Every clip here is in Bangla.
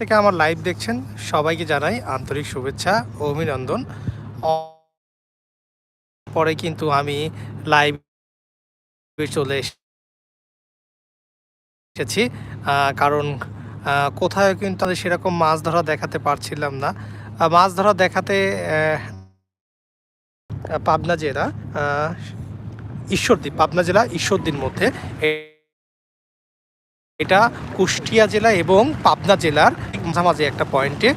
থেকে আমার লাইভ দেখছেন সবাইকে জানাই আন্তরিক শুভেচ্ছা ও অভিনন্দন। পরে কিন্তু আমি লাইভ চলে এসেছি কারণ কোথায় কিন্তু আমি সেরকম মাছ ধরা দেখাতে পারছিলাম না। মাছ ধরা দেখাতে পাবনা জেলা আহ, ঈশ্বরদী পাবনা জেলা ঈশ্বরদীর মধ্যে এটা কুষ্টিয়া জেলা এবং পাবনা জেলার মাঝামাঝি একটা পয়েন্টে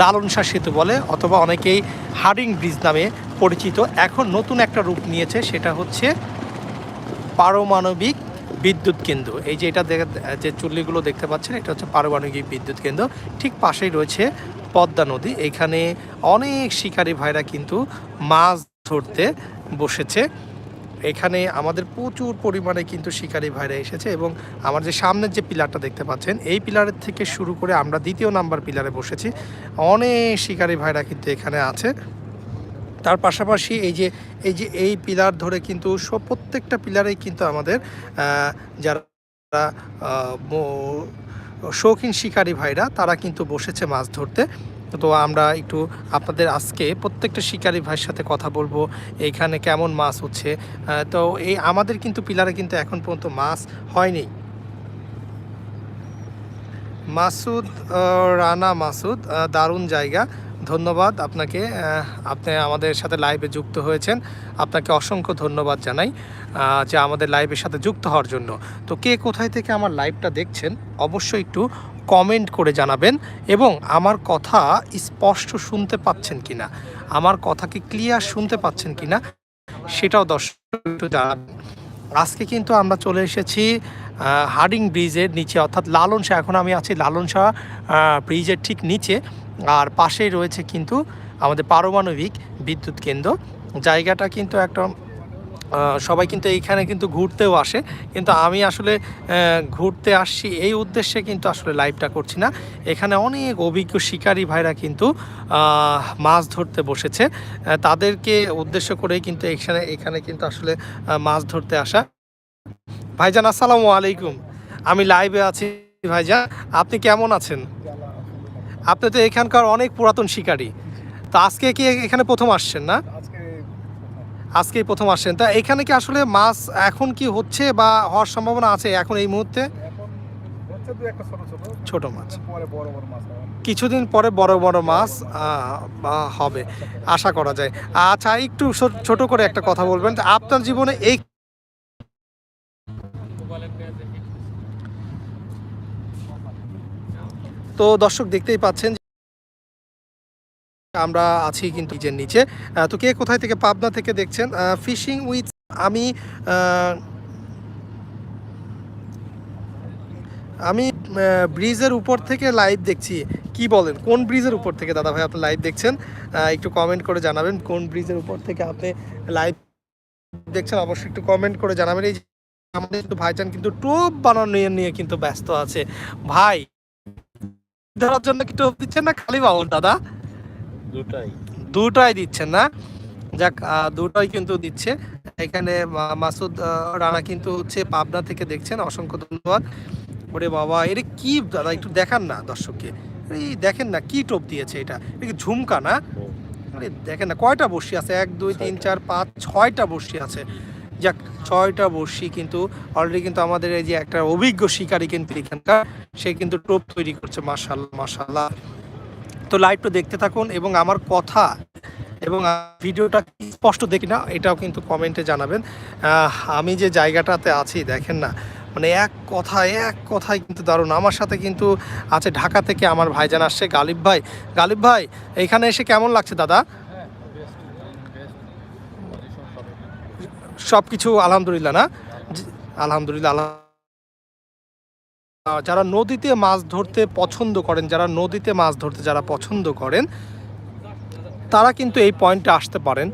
লালন শাহ সেতু বলে অথবা অনেকেই হার্ডিং ব্রিজ নামে পরিচিত। এখন নতুন একটা রূপ নিয়েছে, সেটা হচ্ছে পারমাণবিক বিদ্যুৎ কেন্দ্র। এই যে এটা যে চুল্লিগুলো দেখতে পাচ্ছেন, এটা হচ্ছে পারমাণবিক বিদ্যুৎ কেন্দ্র। ঠিক পাশেই রয়েছে পদ্মা নদী। এখানে অনেক শিকারী ভাইরা কিন্তু মাছ ধরতে বসেছে। এখানে আমাদের প্রচুর পরিমাণে কিন্তু শিকারী ভাইরা এসেছে এবং আমার যে সামনের যে পিলারটা দেখতে পাচ্ছেন, এই পিলারের থেকে শুরু করে আমরা দ্বিতীয় নাম্বার পিলারে বসেছি। অনেক শিকারী ভাইরা কিন্তু এখানে আছে। তার পাশাপাশি এই যে এই যে, এই পিলার ধরে কিন্তু সব প্রত্যেকটা পিলারেই কিন্তু আমাদের যারা শৌখিন শিকারী ভাইরা, তারা কিন্তু বসেছে মাছ ধরতে। তো আমরা একটু আপনাদের আজকে প্রত্যেকটা শিকারী ভাইয়ের সাথে কথা বলব, এইখানে কেমন মাছ হচ্ছে তো এই আমাদের কিন্তু পিলারে কিন্তু এখন পর্যন্ত মাছ হয়নি। মাসুদ রানা মাসুদ দারুণ জায়গা, ধন্যবাদ আপনাকে আপনি আমাদের সাথে লাইভে যুক্ত হয়েছেন, আপনাকে অসংখ্য ধন্যবাদ জানাই যে আমাদের লাইভের সাথে যুক্ত হওয়ার জন্য। তো কে কোথায় থেকে আমার লাইভটা দেখছেন, অবশ্যই একটু কমেন্ট করে জানাবেন এবং আমার কথা স্পষ্ট শুনতে পাচ্ছেন কিনা, আমার কথাকে ক্লিয়ার শুনতে পাচ্ছেন কিনা, সেটাও দর্শক জানাবেন। আজকে কিন্তু আমরা চলে এসেছি হার্ডিং ব্রিজের নিচে, অর্থাৎ লালন শাহ, এখন আমি আছি লালন শাহ ব্রিজের ঠিক নিচে। আর পাশেই রয়েছে কিন্তু আমাদের পারমাণবিক বিদ্যুৎ কেন্দ্র। জায়গাটা কিন্তু একটা সবাই কিন্তু এইখানে কিন্তু ঘুরতেও আসে। কিন্তু আমি আসলে ঘুরতে আসছি এই উদ্দেশ্যে কিন্তু আসলে লাইভটা করছি না। এখানে অনেক অভিজ্ঞ শিকারী ভাইরা কিন্তু মাছ ধরতে বসেছে। তাদেরকে উদ্দেশ্য করেই কিন্তু এখানে এখানে কিন্তু আসলে মাছ ধরতে আসা। ভাইজান, আসসালামু আলাইকুম। আমি লাইভে আছি, ভাইজান। আপনি কেমন আছেন? আপনি তো এখানকার অনেক পুরাতন শিকারী। তো আজকে কি এখানে প্রথম আসছেন না? আজকেই প্রথম আসছেন। তা এখানে কি আসলে মাছ এখন কি হচ্ছে বা হওয়ার সম্ভাবনা আছে এখন এই মুহূর্তে? ছোট মাছ। কিছুদিন পরে বড় বড় মাছ হবে, আশা করা যায়। আচ্ছা একটু ছোট করে একটা কথা বলবেন। আপনার জীবনে এই তো দর্শক দেখতেই পাচ্ছেন আমরা আছি কিন্তু নিজের নিচে। তো কে কোথায় থেকে পাবনা থেকে দেখছেন? ফিশিং উইথ আমি আমি ব্রিজের উপর থেকে লাইভ দেখছি। কি বলেন? কোন ব্রিজের উপর থেকে? দাদা ভাই, আপনি লাইভ দেখছেন? একটু কমেন্ট করে জানাবেন কোন ব্রিজের উপর থেকে আপনি লাইভ দেখছেন? অবশ্যই একটু কমেন্ট করে জানাবেন। এই আমাদের কিন্তু ভাইজান কিন্তু টোপ বানানো নিয়ে কিন্তু ব্যস্ত আছে। ভাই, ধরার জন্য কি টোপ দিচ্ছেন না খালি বাবুল দাদা? দুটাই। দিচ্ছেন না। যাক দুটাই কিন্তু দিচ্ছে। এখানে মাসুদ রানা কিন্তু হচ্ছে পাবনা থেকে দেখছেন। অসংখ্য ধন্যবাদ। ওরে বাবা এটা কি দাদা একটু দেখান না দর্শককে। এই দেখেন না কি টোপ দিয়েছে এটা। এটা কি ঝুমকা না? আরে দেখেন না কয়টা বর্ষি আছে? এক দুই তিন চার পাঁচ ছয়টা বর্ষি আছে। যাক ছয়টা বর্ষি কিন্তু অলরেডি কিন্তু আমাদের এই যে একটা অভিজ্ঞ শিকারী কিন্তু এখানকার সে কিন্তু টোপ তৈরি করছে মার্শাল্লাহ মার্শাল্লাহ তো লাইভটা দেখতে থাকুন এবং আমার কথা এবং ভিডিওটা স্পষ্ট দেখি না, এটাও কিন্তু কমেন্টে জানাবেন। আমি যে জায়গাটাতে আছি, দেখেন না মানে এক কথায় এক কথায় কিন্তু দারুণ। আমার সাথে কিন্তু আছে ঢাকা থেকে আমার ভাইজান আসছে, গালিব ভাই। গালিব ভাই, এখানে এসে কেমন লাগছে দাদা? সব কিছু আলহামদুলিল্লাহ না? আলহামদুলিল্লাহ, আল্লাহ যারা নদীতে মাছ ধরতে পছন্দ করেন, যারা নদীতে মাছ ধরতে যারা পছন্দ করেন, তারা কিন্তু এই পয়েন্টে আসতে পারেন।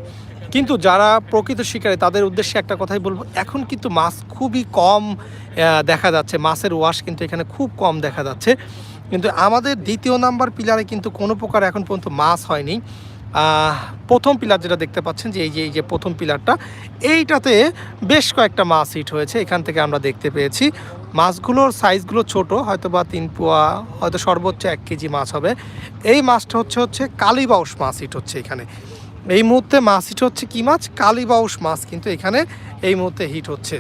কিন্তু যারা প্রকৃত শিকারী, তাদের উদ্দেশ্যে একটা কথাই বলব, এখন কিন্তু মাছ খুবই কম দেখা যাচ্ছে। মাছের ওয়াশ কিন্তু এখানে খুব কম দেখা যাচ্ছে। কিন্তু আমাদের দ্বিতীয় নাম্বার পিলারে কিন্তু কোনো প্রকার এখন পর্যন্ত মাছ হয়নি। প্রথম পিলার যেটা দেখতে পাচ্ছেন যে, এই যে এই যে প্রথম পিলারটা, এইটাতে বেশ কয়েকটা মাছ হিট হয়েছে। এখান থেকে আমরা দেখতে পেয়েছি। মাছগুলোর সাইজগুলো ছোট হয়তো বা তিন পোয়া, হয়তো সর্বোচ্চ এক কেজি মাছ হবে। এই মাছটা হচ্ছে হচ্ছে কালীবাউস মাছ হিট হচ্ছে এখানে। এই মুহূর্তে মাছ হিট হচ্ছে কি মাছ? কালীবাউস মাছ, কিন্তু এখানে এই মুহূর্তে হিট হচ্ছে।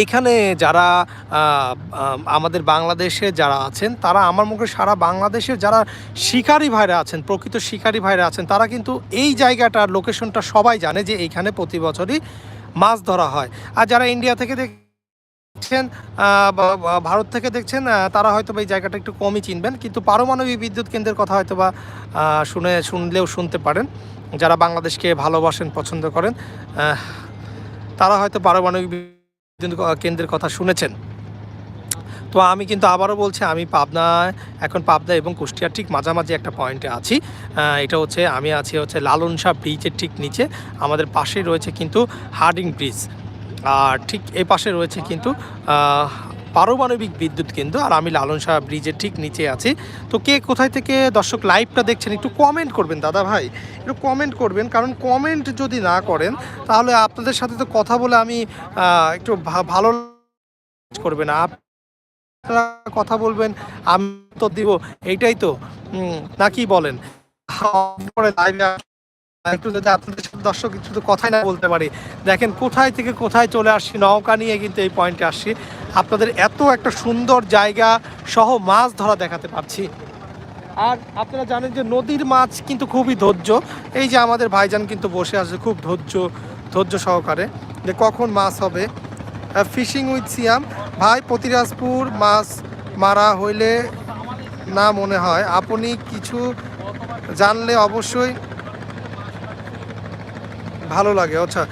এইখানে যারা আমাদের বাংলাদেশে যারা আছেন, তারা আমার মুখে সারা বাংলাদেশের যারা শিকারী ভাইরা আছেন, প্রকৃত শিকারী ভাইরা আছেন, তারা কিন্তু এই জায়গাটার লোকেশনটা সবাই জানে যে এইখানে প্রতি বছরই মাছ ধরা হয়। আর যারা ইন্ডিয়া থেকে দেখছেন ভারত থেকে দেখছেন তারা হয়তো এই জায়গাটা একটু কমই চিনবেন, কিন্তু পারমাণবিক বিদ্যুৎ কেন্দ্রের কথা হয়তো বা শুনে, শুনলেও শুনতে পারেন। যারা বাংলাদেশকে ভালোবাসেন, পছন্দ করেন তারা হয়তো পারমাণবিক বিদ্যুৎ কেন্দ্রের কথা শুনেছেন। তো আমি কিন্তু আবারও বলছি, আমি পাবনায়, এখন পাবনা এবং কুষ্টিয়ার ঠিক মাঝামাঝি একটা পয়েন্টে আছি। এটা হচ্ছে, আমি আছি হচ্ছে লালন শাহ ব্রিজের ঠিক নিচে। আমাদের পাশেই রয়েছে কিন্তু হার্ডিং ব্রিজ। আর ঠিক এ পাশে রয়েছে কিন্তু পারমাণবিক বিদ্যুৎ কেন্দ্র আর আমি লালন শাহ ব্রিজের ঠিক নিচে আছি। তো কে কোথায় থেকে দর্শক লাইভটা দেখছেন একটু কমেন্ট করবেন দাদা ভাই, একটু কমেন্ট করবেন। কারণ কমেন্ট যদি না করেন, তাহলে আপনাদের সাথে তো কথা বলে আমি একটু ভালো করবে না। আপনারা কথা বলবেন, আমি তো দিব, এইটাই তো নাকি বলেন? লাইভে একটু যদি আপনাদের সাথে দর্শক একটু তো কথাই না বলতে পারি, দেখেন কোথায় থেকে কোথায় চলে আসছি, নৌকা নিয়ে কিন্তু এই পয়েন্টে আসছি। আপনাদের এত একটা সুন্দর জায়গা সহ মাছ ধরা দেখাতে পারছি। আর আপনারা জানেন যে নদীর মাছ কিন্তু খুবই ধৈর্য। এই যে আমাদের ভাইজান কিন্তু বসে আছে, খুব ধৈর্য ধৈর্য সহকারে যে কখন মাছ হবে। ফিশিং উইথ সিয়াম ভাই প্রতিরাজপুর মাছ মারা হইলে না মনে হয়। আপনি কিছু জানলে অবশ্যই ভালো লাগে। আচ্ছা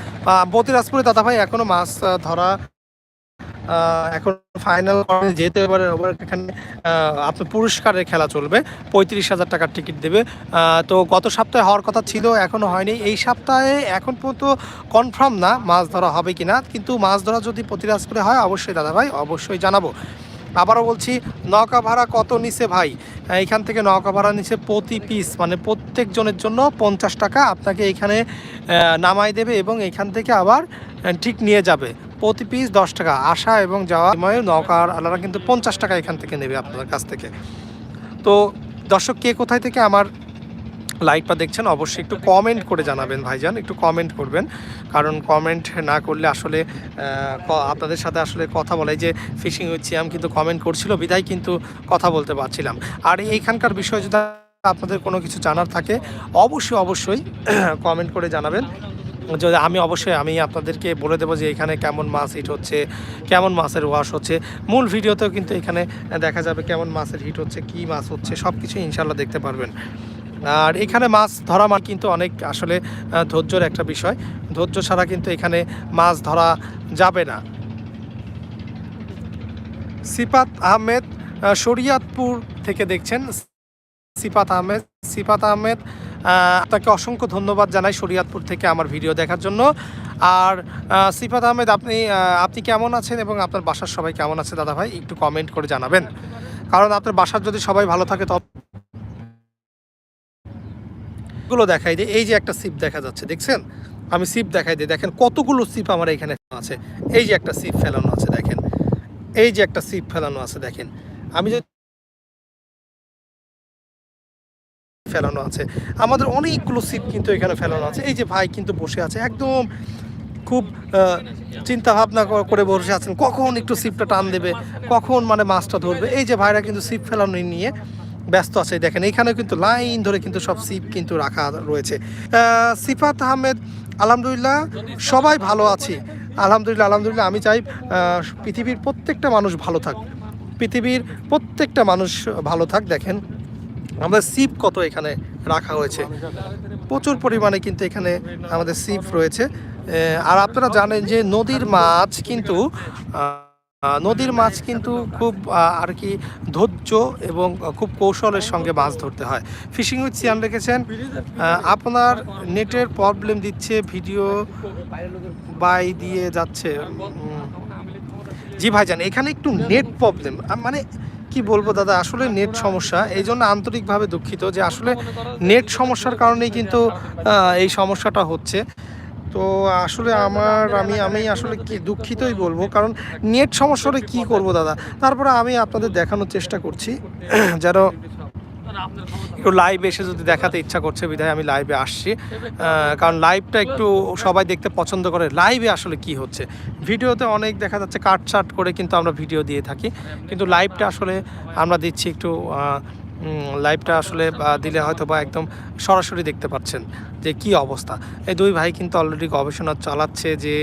বতিরাজপুরে দাদা ভাই এখনও মাছ ধরা এখন ফাইনাল যেতে এবার এখানে আপনার পুরস্কারের খেলা চলবে, পঁয়ত্রিশ হাজার টাকার টিকিট দেবে। তো গত সপ্তাহে হওয়ার কথা ছিল, এখনও হয়নি। এই সপ্তাহে এখন পর্যন্ত কনফার্ম না মাছ ধরা হবে কিনা, কিন্তু মাছ ধরা যদি প্রতিরাজপুরে হয়, অবশ্যই দাদা ভাই অবশ্যই জানাব। আবারও বলছি, নৌকা ভাড়া কত নিছে ভাই? এখান থেকে নৌকা ভাড়া নিছে প্রতি পিস মানে প্রত্যেকজনের জন্য পঞ্চাশ টাকা আপনাকে এখানে নামাই দেবে এবং এখান থেকে আবার ঠিক নিয়ে যাবে। প্রতি পিস দশ টাকা। আসা এবং যাওয়া সময় নৌকার আলাদা কিন্তু পঞ্চাশ টাকা এখান থেকে নেবে আপনার কাছ থেকে। তো দর্শক, কে কোথায় থেকে আমার লাইভটা দেখছেন, অবশ্যই একটু কমেন্ট করে জানাবেন ভাইজান, একটু কমেন্ট করবেন। কারণ কমেন্ট না করলে আসলে আপনাদের সাথে আসলে কথা বলাই যে ফিশিং উইথ আমি কিন্তু কমেন্ট করছিল বিধায় কিন্তু কথা বলতে পারছিলাম। আর এইখানকার বিষয় যদি আপনাদের কোনো কিছু জানার থাকে, অবশ্যই অবশ্যই কমেন্ট করে জানাবেন। যদি আমি অবশ্যই, আমি আপনাদেরকে বলে দেবো যে এখানে কেমন মাছ হিট হচ্ছে, কেমন মাছের ওয়াশ হচ্ছে। মূল ভিডিওতেও কিন্তু এখানে দেখা যাবে কেমন মাছের হিট হচ্ছে, কী মাছ হচ্ছে সব কিছু ইনশাল্লাহ দেখতে পারবেন। আর এখানে মাছ ধরা মানে কিন্তু অনেক আসলে ধৈর্যর একটা বিষয়। ধৈর্য ছাড়া কিন্তু এখানে মাছ ধরা যাবে না। সিপাত আহমেদ শরিয়াতপুর থেকে দেখছেন সিপাত আহমেদ। সিপাত আহমেদ আহ, আপনাকে অসংখ্য ধন্যবাদ জানাই শরিয়াতপুর থেকে আমার ভিডিও দেখার জন্য। আর সিফাত আহমেদ আপনি আপনি কেমন আছেন এবং আপনার বাসার সবাই কেমন আছে দাদা ভাই একটু কমেন্ট করে জানাবেন। কারণ আপনার বাসার যদি সবাই ভালো থাকে তবে গুলো দেখাই দিই। এই যে একটা সিপ দেখা যাচ্ছে, দেখছেন? আমি সিপ দেখাই দিই। দেখেন, কতগুলো সিপ আমার এখানে আছে। এই যে একটা সিপ ফেলানো আছে, দেখেন। এই যে একটা সিপ ফেলানো আছে, দেখেন। আমি যদি ফেলানো আছে, আমাদের অনেকগুলো সিপ কিন্তু এখানে ফেলানো আছে। এই যে ভাই কিন্তু বসে আছে, একদম খুব চিন্তা ভাবনা করে বসে আছেন। কখন একটু সিপটা টান দেবে? কখন মানে মাছটা ধরবে? এই যে ভাইরা কিন্তু সিপ ফেলানো নিয়ে ব্যস্ত আছে। দেখেন এইখানে কিন্তু লাইন ধরে কিন্তু সব সিপ কিন্তু রাখা রয়েছে। সিফাত আহমেদ, আলহামদুলিল্লাহ, সবাই ভালো আছি। আলহামদুলিল্লাহ আলহামদুলিল্লাহ, আমি চাই পৃথিবীর প্রত্যেকটা মানুষ ভালো থাক। পৃথিবীর প্রত্যেকটা মানুষ ভালো থাক। দেখেন, আমাদের সিপ কত এখানে রাখা হয়েছে। প্রচুর পরিমাণে কিন্তু এখানে আমাদের সিপ রয়েছে। আর আপনারা জানেন যে নদীর মাছ কিন্তু নদীর মাছ কিন্তু খুব আর কি ধৈর্য এবং খুব কৌশলের সঙ্গে মাছ ধরতে হয়। ফিশিং উইথ সিয়াম রেখেছেন আপনার নেটের প্রবলেম দিচ্ছে ভিডিও বাই দিয়ে যাচ্ছে। জি ভাইজান, এখানে একটু নেট প্রবলেম মানে কি বলব দাদা, আসলে নেট সমস্যা। এই জন্য আন্তরিকভাবে দুঃখিত যে আসলে নেট সমস্যার কারণেই কিন্তু এই সমস্যাটা হচ্ছে। তো আসলে আমার আমি আমি আসলে কি দুঃখিতই বলব কারণ নেট সমস্যা হলে কী করব দাদা? তারপরে আমি আপনাদের দেখানোর চেষ্টা করছি। যেন একটু লাইভ এসে যদি দেখাতে ইচ্ছা করছে বিধায় আমি লাইভে আসছি। কারণ লাইভটা একটু সবাই দেখতে পছন্দ করে। লাইভে আসলে কি হচ্ছে? ভিডিওতে অনেক দেখা যাচ্ছে কাট করে কিন্তু আমরা ভিডিও দিয়ে থাকি। কিন্তু লাইভটা আসলে আমরা দিচ্ছি একটু লাইভটা আসলে দিলে হয়তো বা একদম সরাসরি দেখতে পাচ্ছেন যে কি অবস্থা। এই দুই ভাই কিন্তু অলরেডি গবেষণা চালাচ্ছে যে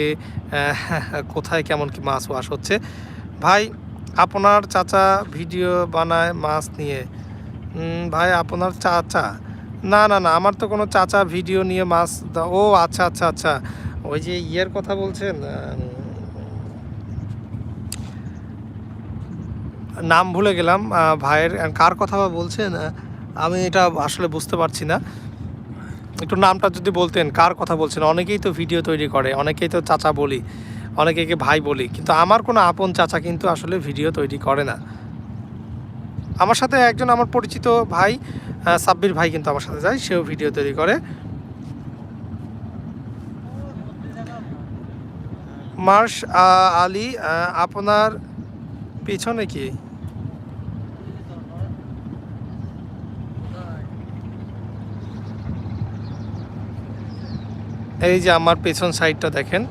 কোথায় কেমন কি মাছ ওয়াশ হচ্ছে। ভাই, আপনার চাচা ভিডিও বানায় মাছ নিয়ে। ভাই, আপনার চাচা? না না না, আমার তো কোনো চাচা ভিডিও নিয়ে মাছ ও আচ্ছা আচ্ছা আচ্ছা। ওই যে ইয়ের কথা বলছেন নাম ভুলে গেলাম ভাইয়ের কার কথা বা বলছেন আমি এটা আসলে বুঝতে পারছি না। একটু নামটা যদি বলতেন, কার কথা বলছেন? অনেকেই তো ভিডিও তৈরি করে, অনেকেই তো চাচা বলি অনেকেকে ভাই বলি, কিন্তু আমার কোনো আপন চাচা কিন্তু আসলে ভিডিও তৈরি করে না। আমার সাথে একজন আমার পরিচিত ভাই সাব্বির ভাই কিন্তু আমার সাথে যায়, সেও ভিডিও তৈরি করে। মার্শ আলী আপনার পিছনে কি? এই যে আমার পেছন সাইডটা দেখেন।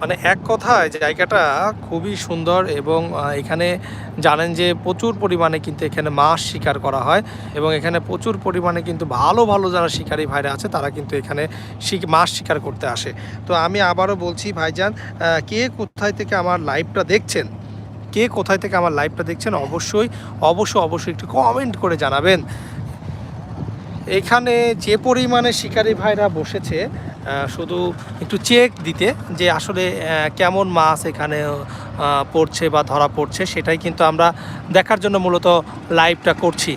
মানে এক কথায় জায়গাটা খুবই সুন্দর এবং এখানে জানেন যে প্রচুর পরিমাণে কিন্তু এখানে মাছ শিকার করা হয় এবং এখানে প্রচুর পরিমাণে কিন্তু ভালো ভালো যারা শিকারী ভাইরা আছে তারা কিন্তু এখানে মাছ শিকার করতে আসে। তো আমি আবারও বলছি, ভাইজান কে কোথায় থেকে আমার লাইভটা দেখছেন? কে কোথায় থেকে আমার লাইভটা দেখছেন? অবশ্যই অবশ্যই অবশ্যই একটু কমেন্ট করে জানাবেন। এখানে যে পরিমাণে শিকারী ভাইরা বসেছে শুধু একটু চেক দিতে যে আসলে কেমন মাছ এখানে পড়ছে বা ধরা পড়ছে, সেটাই কিন্তু আমরা দেখার জন্য মূলত লাইভটা করছি।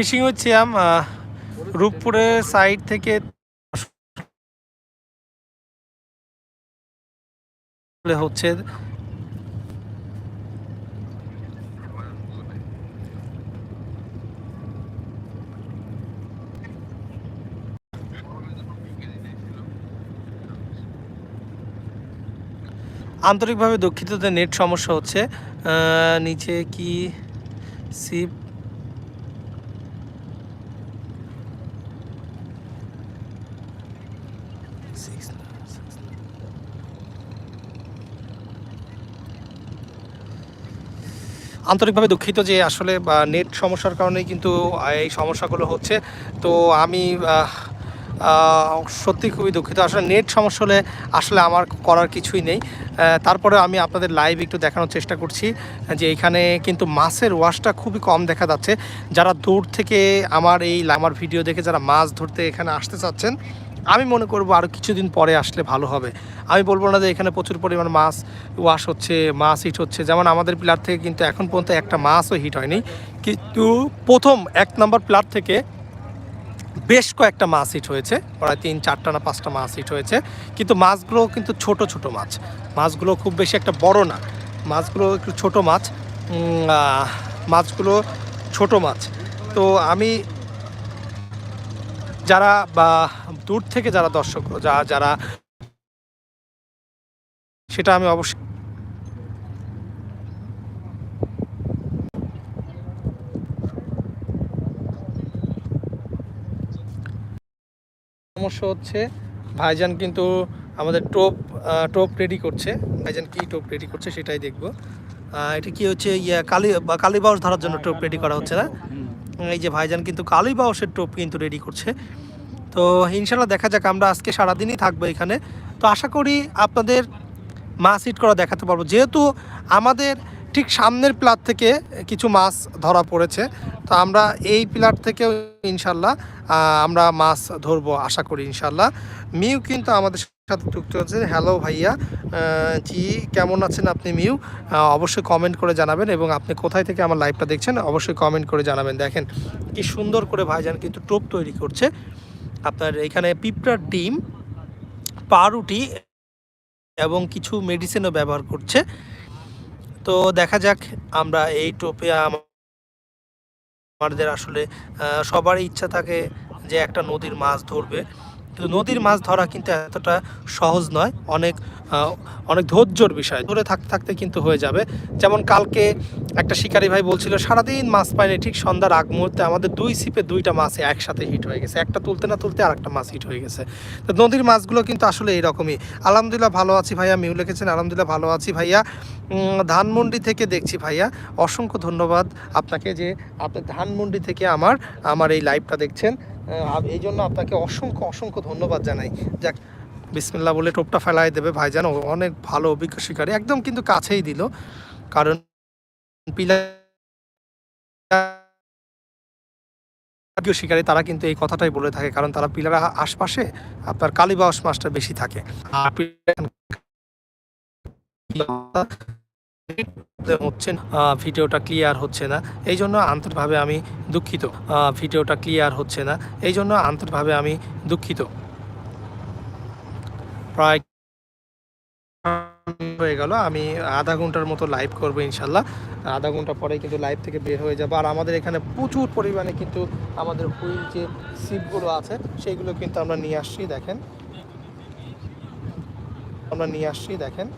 ফিশিং হচ্ছে আম রূপপুরের সাইড থেকে হচ্ছে আন্তরিকভাবে দুঃখিত নেট সমস্যা হচ্ছে নিচে কি সিপ আন্তরিকভাবে দুঃখিত যে আসলে নেট সমস্যার কারণেই কিন্তু এই সমস্যাগুলো হচ্ছে। তো আমি সত্যি খুবই দুঃখিত। আসলে নেট সমস্যা হলে আসলে আমার করার কিছুই নেই। তারপরে আমি আপনাদের লাইভ একটু দেখানোর চেষ্টা করছি, যে এখানে কিন্তু মাছের ওয়াশটা খুবই কম দেখা যাচ্ছে। যারা দূর থেকে আমার এই, আমার ভিডিও দেখে, যারা মাছ ধরতে এখানে আসতে চাচ্ছেন আমি মনে করব আরও কিছুদিন পরে আসলে ভালো হবে। আমি বলব না যে এখানে প্রচুর পরিমাণ মাছ ওয়াশ হচ্ছে, মাছ হিট হচ্ছে। যেমন আমাদের প্লার থেকে কিন্তু এখন পর্যন্ত একটা মাছও হিট হয়নি। কিন্তু প্রথম এক নম্বর প্লার থেকে বেশ কয়েকটা মাছ হিট হয়েছে। প্রায় তিন, চারটা না পাঁচটা মাছ হিট হয়েছে। কিন্তু মাছগুলো কিন্তু ছোট ছোট মাছ। মাছগুলো খুব বেশি একটা বড় না। মাছগুলো একটু ছোট মাছ। মাছগুলো ছোট মাছ। তো আমি যারা বা দূর থেকে যারা দর্শক যা যারা সেটা আমি অবশ্যই সমস্যা হচ্ছে ভাইজান কিন্তু আমাদের টোপ টোপ রেডি করছে। ভাইজান কি টোপ রেডি করছে সেটাই দেখব। এটা কি হচ্ছে ইয়া কালী বা কালীবাউস ধরার জন্য টোপ রেডি করা হচ্ছে না? এই যে ভাইজান কিন্তু কালোই বাউসের টোপ কিন্তু রেডি করছে। তো ইনশাল্লাহ দেখা যাক, আমরা আজকে সারাদিনই থাকব এখানে। তো আশা করি আপনাদের মাছ হিট করা দেখাতে পারব। যেহেতু আমাদের ঠিক সামনের প্লাট থেকে কিছু মাছ ধরা পড়েছে, তো আমরা এই প্লাট থেকেও ইনশাল্লাহ আমরা মাছ ধরবো আশা করি ইনশাল্লাহ মিউ কিন্তু আমাদের সাথে যুক্ত হচ্ছে হ্যালো ভাইয়া জি, কেমন আছেন আপনি মিউ? অবশ্যই কমেন্ট করে জানাবেন এবং আপনি কোথায় থেকে আমার লাইভটা দেখছেন অবশ্যই কমেন্ট করে জানাবেন। দেখেন, কি সুন্দর করে ভাইজান কিন্তু টোপ তৈরি করছে। আপনার এখানে পিঁপড়ার ডিম, পাউরুটি এবং কিছু মেডিসিনও ব্যবহার করছে। তো দেখা যাক, আমরা এই টোপে আমাদের আসলে সবারই ইচ্ছা থাকে যে একটা নদীর মাছ ধরবে। নদীর মাছ ধরা কিন্তু এতটা সহজ নয়। অনেক অনেক ধৈর্যর বিষয়। ধরে থাকতে থাকতে কিন্তু হয়ে যাবে। যেমন কালকে একটা শিকারী ভাই বলছিল, সারাদিন মাছ পায়নি ঠিক সন্ধ্যার আগ মুহূর্তে আমাদের দুই সিপে দুইটা মাছ একসাথে হিট হয়ে গেছে। একটা তুলতে না তুলতে আর একটা মাছ হিট হয়ে গেছে। তো নদীর মাছগুলো কিন্তু আসলে এরকমই। আলহামদুলিল্লাহ ভালো আছি ভাইয়া, মিউ লিখেছেন, আলহামদুলিল্লাহ ভালো আছি ভাইয়া। ধানমন্ডি থেকে দেখছি ভাইয়া। অসংখ্য ধন্যবাদ আপনাকে যে আপনি ধানমন্ডি থেকে আমার আমার এই লাইভটা দেখছেন। এই জন্য আপনাকে অসংখ্য অসংখ্য ধন্যবাদ জানাই। যাক বিসমিল্লা বলে টোপটা ফেলাই দেবে ভাইজান ও অনেক ভালো অভিজ্ঞ শিকারী, একদম কিন্তু কাছেই দিল। কারণ পিলা অভিজ্ঞ শিকারী, তারা কিন্তু এই কথাটাই বলে থাকে, কারণ তারা পিলার আশপাশে আপনার কালীবাস মাছটা বেশি থাকে। আর হচ্ছে না, ভিডিওটা ক্লিয়ার হচ্ছে না। এই জন্য আন্তরিকভাবে আমি দুঃখিত। ভিডিওটা ক্লিয়ার হচ্ছে না। এই জন্য আন্তরিকভাবে আমি দুঃখিত। প্রায় হয়ে গেল। আমি আধা ঘণ্টার মতো লাইভ করব ইনশাল্লাহ। আধা ঘণ্টা পরে কিন্তু লাইভ থেকে বের হয়ে যাব। আর আমাদের এখানে প্রচুর পরিমাণে কিন্তু আমাদের হুইল যে সিপগুলো আছে সেইগুলো কিন্তু আমরা নিয়ে আসছি দেখেন। আমরা নিয়ে আসছি দেখেন।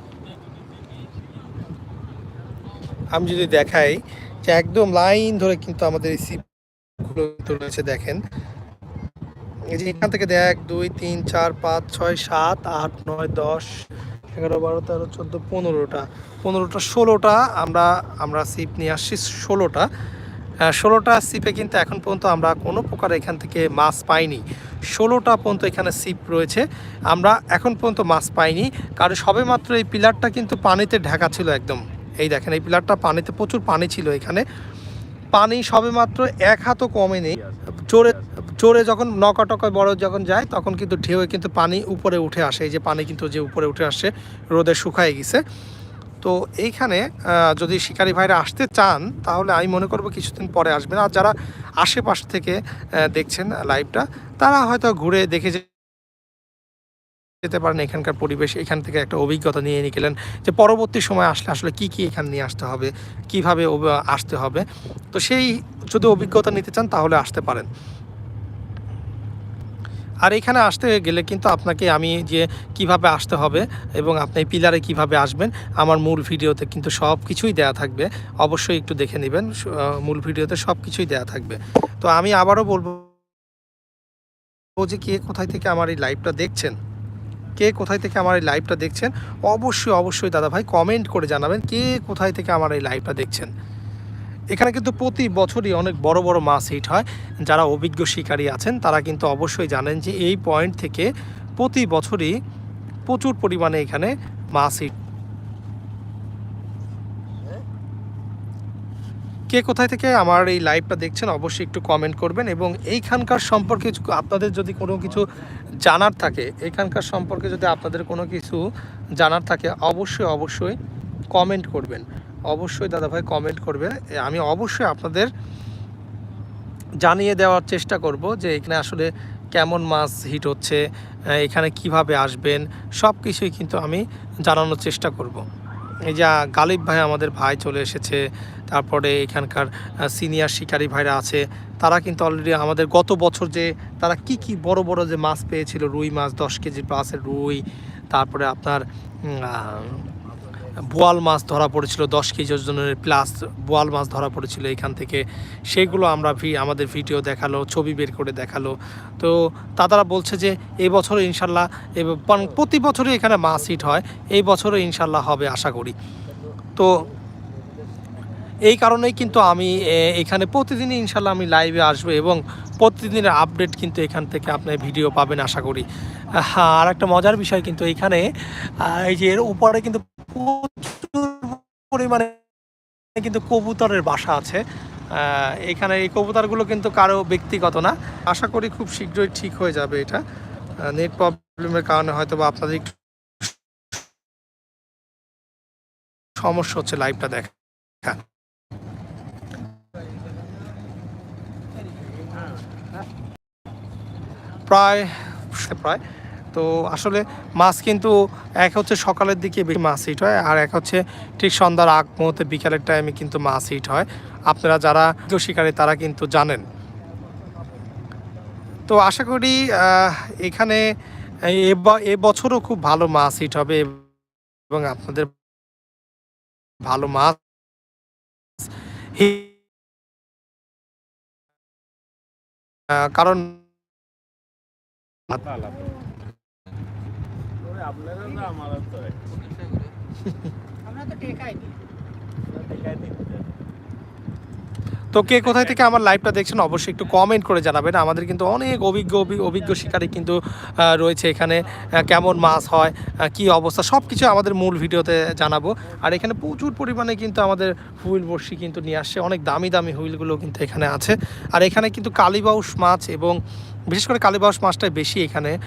আমি যদি দেখাই যে একদম লাইন ধরে কিন্তু আমাদের এই সিপগুলো কিন্তু রয়েছে, দেখেন। এই যে এখান থেকে এক দুই, তিন, চার, পাঁচ, ছয়, সাত, আট, নয়, দশ, এগারো, বারো, তেরো, চোদ্দ, পনেরোটা। পনেরোটা, ষোলোটা আমরা আমরা সিপ নিয়ে আসছি, ষোলোটা। ষোলোটা সিপে কিন্তু এখন পর্যন্ত আমরা কোনো প্রকার এখান থেকে মাছ পাইনি। ষোলোটা পর্যন্ত এখানে সিপ রয়েছে। আমরা এখন পর্যন্ত মাছ পাইনি। কারণ সবেমাত্র এই পিলারটা কিন্তু পানিতে ঢাকা ছিল একদম। এই দেখেন, এই পিলারটা পানিতে প্রচুর পানি ছিল এখানে। পানি সবেমাত্র এক হাতও কমে নেই। চোরে চোরে যখন নকা টকায় বড় যখন যায়, তখন কিন্তু ঢেউয়ে কিন্তু পানি উপরে উঠে আসে। এই যে পানি কিন্তু যে উপরে উঠে আসে, রোদে শুকায় গেছে। তো এইখানে যদি শিকারি ভাইরা আসতে চান, তাহলে আমি মনে করব কিছুদিন পরে আসবেন। আর যারা আশেপাশ থেকে দেখছেন লাইভটা তারা হয়তো ঘুরে দেখে যে- যেতে পারেন, এখানকার পরিবেশ, এখান থেকে একটা অভিজ্ঞতা নিয়ে গেলেন যে পরবর্তী সময় আসলে আসলে কি কি এখানে নিয়ে আসতে হবে, কীভাবে আসতে হবে। তো সেই যদি অভিজ্ঞতা নিতে চান, তাহলে আসতে পারেন। আর এখানে আসতে গেলে কিন্তু আপনাকে আমি যে কীভাবে আসতে হবে এবং আপনি পিলারে কীভাবে আসবেন, আমার মূল ভিডিওতে কিন্তু সব কিছুই দেয়া থাকবে। অবশ্যই একটু দেখে নেবেন মূল ভিডিওতে সব কিছুই দেয়া থাকবে। তো আমি আবারও বলব যে কে কোথায় থেকে আমার এই লাইভটা দেখছেন। কে কোথায় থেকে আমার এই লাইভটা দেখছেন, অবশ্যই অবশ্যই দাদা ভাই কমেন্ট করে জানাবেন কে কোথায় থেকে আমার এই লাইভটা দেখছেন। এখানে কিন্তু প্রতি বছরই অনেক বড় বড় মাছ হিট হয়। যারা অভিজ্ঞ শিকারী আছেন, তারা কিন্তু অবশ্যই জানেন যে এই পয়েন্ট থেকে প্রতি বছরই প্রচুর পরিমাণে এখানে মাছ হিট কে কোথায় থেকে আমার এই লাইভটা দেখছেন, অবশ্যই একটু কমেন্ট করবেন এবং এইখানকার সম্পর্কে আপনাদের যদি কোনো কিছু জানার থাকে এখানকার সম্পর্কে যদি আপনাদের কোনো কিছু জানার থাকে, অবশ্যই অবশ্যই কমেন্ট করবেন। অবশ্যই দাদাভাই কমেন্ট করবেন আমি অবশ্যই আপনাদের জানিয়ে দেওয়ার চেষ্টা করব যে এখানে আসলে কেমন মাছ হিট হচ্ছে এখানে কীভাবে আসবেন সব কিছুই কিন্তু আমি জানানোর চেষ্টা করব। এই যে গালিব ভাই আমাদের ভাই চলে এসেছে। তারপরে এখানকার সিনিয়র শিকারী ভাইরা আছে। তারা কিন্তু অলরেডি আমাদের গত বছর যে, তারা কি কি বড় বড় যে মাছ পেয়েছিল, রুই মাছ, দশ কেজি প্লাসের রুই, তারপরে আপনার বোয়াল মাছ ধরা পড়েছিল, দশ কেজি ওজনের প্লাস বোয়াল মাছ ধরা পড়েছিল এখান থেকে। সেগুলো আমরা আমাদের ভিডিও দেখাল, ছবি বের করে দেখাল। তো তারা বলছে যে, এই বছর ইনশাল্লাহ প্রতি বছরই এখানে মাছ হিট হয়, এই বছরও ইনশাল্লাহ হবে আশা করি। তো এই কারণেই কিন্তু আমি এখানে প্রতিদিনই ইনশাল্লাহ আমি লাইভে আসব এবং প্রতিদিনের আপডেট কিন্তু এখান থেকে আপনি ভিডিও পাবেন আশা করি। হ্যাঁ আর একটা মজার বিষয় কিন্তু এখানে এই যে এর উপরে কিন্তু প্রচুর পরিমাণে কিন্তু কবুতরের বাসা আছে। এখানে এই কবুতরগুলো কিন্তু কারও ব্যক্তিগত না। আশা করি খুব শীঘ্রই ঠিক হয়ে যাবে এটা। নেট প্রবলেমের কারণে হয়তো বা আপনাদের একটু সমস্যা হচ্ছে লাইভটা দেখা। প্রায় প্রায়। তো আসলে মাছ কিন্তু এক হচ্ছে সকালের দিকে মাছ হিট হয়, আর এক হচ্ছে ঠিক সন্ধ্যার আগ মুহূর্তে বিকালের টাইমে কিন্তু মাছ হিট হয়। আপনারা যারা শিকারী, তারা কিন্তু জানেন। তো আশা করি এখানে এ ব- এ বছরও খুব ভালো মাছ হিট হবে এবং আপনাদের ভালো মাছ হি- আহ, কারণ আপনারা না আমারও তো এক। আমরা তো টেকাই নি দেখাই দিতে। তো কে কোথায় থেকে আমার লাইভটা দেখছেন, অবশ্যই একটু কমেন্ট করে জানাবেন। আমাদের কিন্তু অনেক অভিজ্ঞ অভি- অভিজ্ঞ শিকারী কিন্তু রয়েছে এখানে। কেমন মাছ হয় কি অবস্থা সব কিছু আমাদের মূল ভিডিওতে জানাব। আর এখানে প্রচুর পরিমাণে কিন্তু আমাদের হুইল বড়শি কিন্তু নিয়ে আসছে। অনেক দামি দামি হুইলগুলো কিন্তু এখানে আছে। আর এখানে কিন্তু কালীবাউস মাছ এবং বিশেষ করে কালীবাউস মাছটাই বেশি এখানে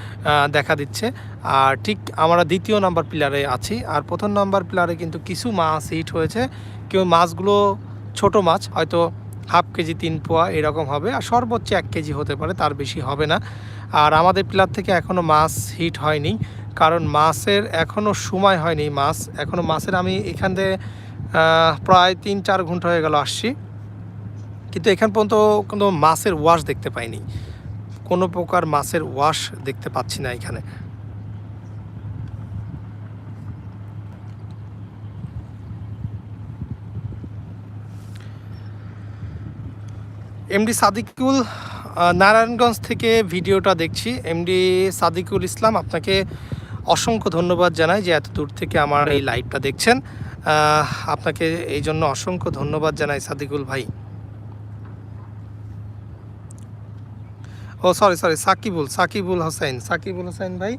দেখা দিচ্ছে। আর ঠিক আমরা দ্বিতীয় নাম্বার পিলারে আছি। আর প্রথম নাম্বার পিলারে কিন্তু কিছু মাছ হিট হয়েছে। কেউ মাছগুলো ছোট মাছ, হয়তো হাফ কেজি তিন পোয়া এরকম হবে, আর সর্বোচ্চ এক কেজি হতে পারে, তার বেশি হবে না। আর আমাদের পিলার থেকে এখনও মাছ হিট হয়নি, কারণ মাছের এখনও সময় হয়নি মাছ। এখনও মাছের আমি এখান থেকে প্রায় তিন চার ঘণ্টা হয়ে গেল আসছি। কিন্তু এখান পর্যন্ত কোনো মাছের ওয়াশ দেখতে পাইনি। কোনো প্রকার মাছের ওয়াশ দেখতে পাচ্ছি না এখানে। এমডি সাদিকুল নারায়ণগঞ্জ থেকে ভিডিওটা দেখছি। এমডি সাদিকুল ইসলাম, আপনাকে অসংখ্য ধন্যবাদ জানাই যে এত দূর থেকে আমার এই লাইভটা দেখছেন। আপনাকে এই জন্য অসংখ্য ধন্যবাদ জানাই সাদিকুল ভাই। ও সরি সরি সাকিবুল সাকিবুল হোসেন সাকিবুল হোসেন ভাই,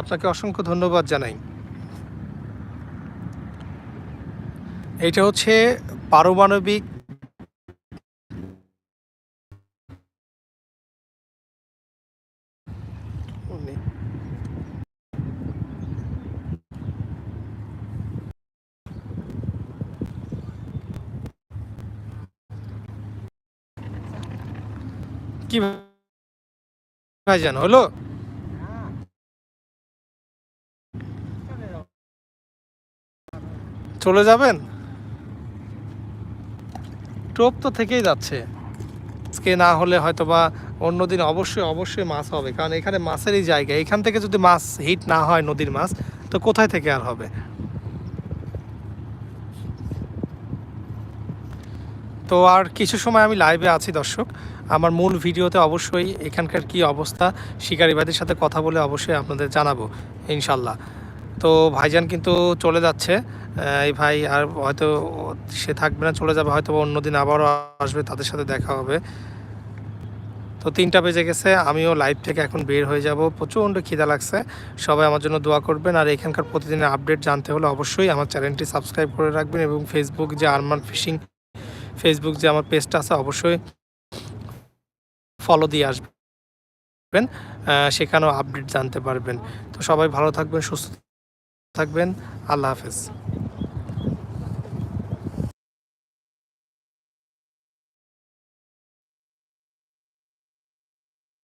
আপনাকে অসংখ্য ধন্যবাদ জানাই। এটা হচ্ছে পারমাণবিক কি ভাইজান হলো? চলে যাবেন? টোপ তো থেকেই যাচ্ছে। আজকে না হলে হয়তো বা অন্যদিন অবশ্যই অবশ্যই মাছ হবে। কারণ এখানে মাছেরই জায়গা। এখান থেকে যদি মাছ হিট না হয় নদীর মাছ, তো কোথায় থেকে আর হবে? তো আর কিছু সময় আমি লাইভে আছি, দর্শক। আমার মূল ভিডিওতে অবশ্যই এখানকার কি অবস্থা শিকারী ভাইদের সাথে কথা বলে অবশ্যই আপনাদের জানাব, ইনশাল্লাহ। তো ভাইজান কিন্তু চলে যাচ্ছে। এই ভাই আর হয়তো সে থাকবে না, চলে যাবে হয়তো অন্যদিন আবারও আসবে, তাদের সাথে দেখা হবে। তো তিনটা বেজে গেছে, আমিও লাইভ থেকে এখন বের হয়ে যাব। প্রচণ্ড খিদা লাগছে। সবাই আমার জন্য দোয়া করবেন। আর এখানকার প্রতিদিনের আপডেট জানতে হলে অবশ্যই আমার চ্যানেলটি সাবস্ক্রাইব করে রাখবেন এবং ফেসবুক যে আরমান ফিশিং ফেসবুক যে আমার পেজটা আছে, অবশ্যই ফলো দিয়ে আসবেন। সেখানেও আপডেট জানতে পারবেন। তো সবাই ভালো থাকবেন, সুস্থ থাকবেন। আল্লাহ হাফেজ।